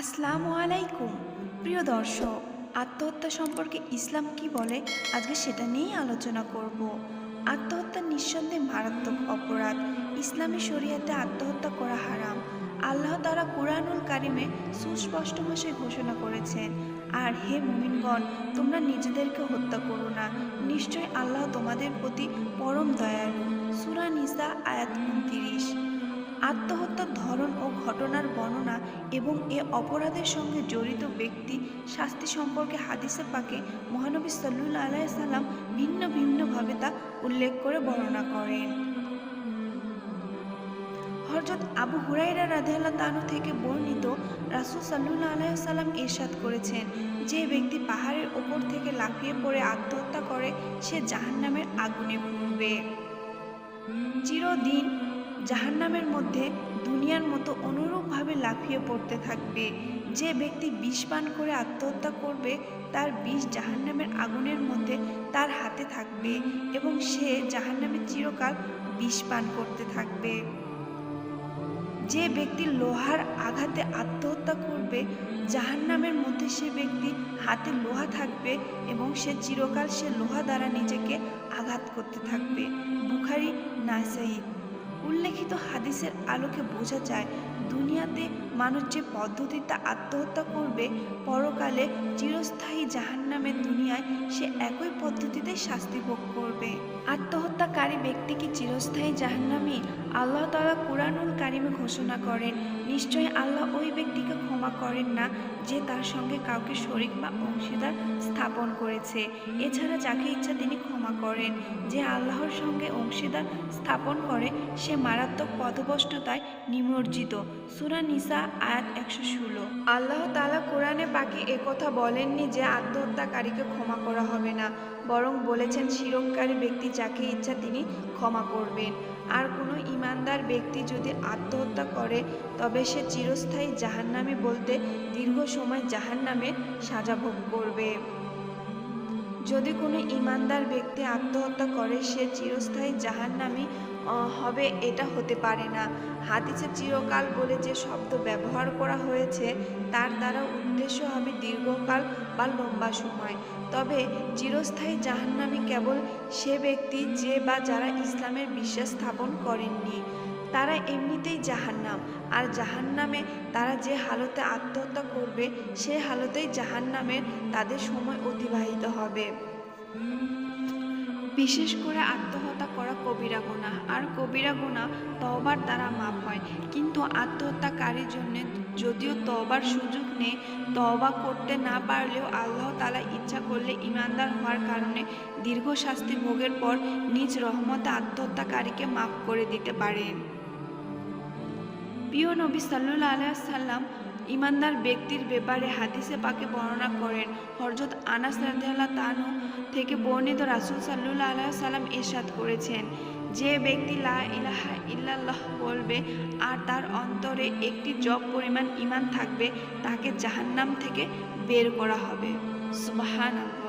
আসসালামু আলাইকুম। প্রিয় দর্শক, আত্মহত্যা সম্পর্কে ইসলাম কি বলে? আজকে সেটা নিয়েই আলোচনা করব। আত্মহত্যা নিঃসন্দেহে মারাত্মক অপরাধ। ইসলামী শরীয়তে আত্মহত্যা করা হারাম। আল্লাহ তারা কুরআনুল কারিমে সুস্পষ্ট ভাষায় ঘোষণা করেছেন, আর হে মুমিনগণ, তোমরা নিজেদেরকে হত্যা করো না। নিশ্চয় আল্লাহ তোমাদের প্রতি পরম দয়ালু। সুরা নিসা আয়াত উনতিরিশ। আত্মহত্যার ধরন ও ঘটনার বর্ণনা এবং এ অপরাধের সঙ্গে জড়িত ব্যক্তি শাস্তি সম্পর্কে হাদিসে পাকে মহানবী সাল্লু আলাই সাল্লাম ভিন্ন ভিন্নভাবে তা উল্লেখ করে বর্ণনা করেন। হরজত আবু হুরাইরা রাধেল্লা তানু থেকে বর্ণিত রাসুল সাল্লু আলাইসাল্লাম এরশাদ করেছেন, যে ব্যক্তি পাহাড়ের ওপর থেকে লাফিয়ে পড়ে আত্মহত্যা করে, সে জাহান্নামের আগুনে পুড়বে। চিরদিন জাহান্নামের মধ্যে দুনিয়ার মতো অনুরূপভাবে লাফিয়ে পড়তে থাকবে। যে ব্যক্তি বিষ পান করে আত্মহত্যা করবে, তার বিষ জাহান্নামের আগুনের মধ্যে তার হাতে থাকবে এবং সে জাহান্নামে চিরকাল বিষ পান করতে থাকবে। যে ব্যক্তি লোহার আঘাতে আত্মহত্যা করবে, জাহান্নামের মধ্যে সে ব্যক্তি হাতে লোহা থাকবে এবং সে চিরকাল সে লোহা দ্বারা নিজেকে আঘাত করতে থাকবে। বুখারি নাসাইদ উল্লেখিত হাদিসের আলোকে বোঝা যায় দুনিয়াতে মানুষ যে পদ্ধতিতে আত্মহত্যা করবে, পরকালে চিরস্থায়ী জাহান্নামে দুনিয়ায় সে একই পদ্ধতিতে শাস্তি ভোগ করবে। আত্মহত্যাকারী ব্যক্তিকে চিরস্থায়ী জাহান্নামী আল্লাহ তালা কুরআনুল কারিমে ঘোষণা করেন, নিশ্চয়ই আল্লাহ ওই ব্যক্তিকে ক্ষমা করেন না যে তার সঙ্গে কাউকে শরিক বা অংশীদার স্থাপন করেছে। এছাড়া যাকে ইচ্ছা তিনি ক্ষমা করেন। যে আল্লাহর সঙ্গে অংশীদার স্থাপন করে, সে মারাত্মক পথভ্রষ্টতায় নিমজ্জিত। সুরা নিসা আয়াত একশো ষোলো। আল্লাহ তালা কোরআনে বাকি কথা বলেননি যে আত্মহত্যাকারীকে ক্ষমা করা হবে না, বরং বলেছেন শিরককারী ব্যক্তি যাকে ইচ্ছা তিনি ক্ষমা করবেন। আর কোনো ইমানদার ব্যক্তি যদি আত্মহত্যা করে, তবে সে চিরস্থায়ী জাহান্নামে বলতে দীর্ঘ সময় জাহান্নামে সাজা ভোগ করবে। যদি কোনো ইমানদার ব্যক্তি আত্মহত্যা করে, সে চিরস্থায়ী জাহান্নামী হবে এটা হতে পারে না। হাদিসে চিরকাল বলে যে শব্দ ব্যবহার করা হয়েছে, তার দ্বারা উদ্দেশ্য হবে দীর্ঘকাল বা লম্বা সময়। তবে চিরস্থায়ী জাহান্নামী কেবল সে ব্যক্তি যে বা যারা ইসলামের বিশ্বাস স্থাপন করেননি। তারা এমনিতেই জাহান্নাম। আর জাহান্নামে তারা যে হালতে আত্মহত্যা করবে, সে হালতেই জাহান্নামের তাদের সময় অতিবাহিত হবে। বিশেষ করে আত্মহত্যা করা কবিরা গুণা আর কবিরা গুণা তওবার দ্বারা মাপ হয়। কিন্তু আত্মহত্যাকারীর জন্য যদিও তবার সুযোগ নেই, তওবা করতে না পারলেও আল্লাহ তালা ইচ্ছা করলে ইমানদার হওয়ার কারণে দীর্ঘ শাস্তি ভোগের পর নিজ রহমতে আত্মহত্যাকারীকে মাফ করে দিতে পারেন। প্রিয় নবী সাল্লুল্লাহ আলাইসাল্লাম ইমানদার ব্যক্তির ব্যাপারে হাদিসে পাকে বর্ণনা করেন। হরজত আনাস রাদিয়াল্লাহ তানু থেকে বর্ণিত রাসূল সাল্লুল্লাহ আলাইহি সাল্লাম এরশাদ করেছেন, যে ব্যক্তি লা ইলাহা ইল্লাল্লাহ বলবে আর তার অন্তরে একটি জব পরিমাণ ইমান থাকবে, তাকে জাহান্নাম থেকে বের করা হবে। সুবহানাল্লাহ।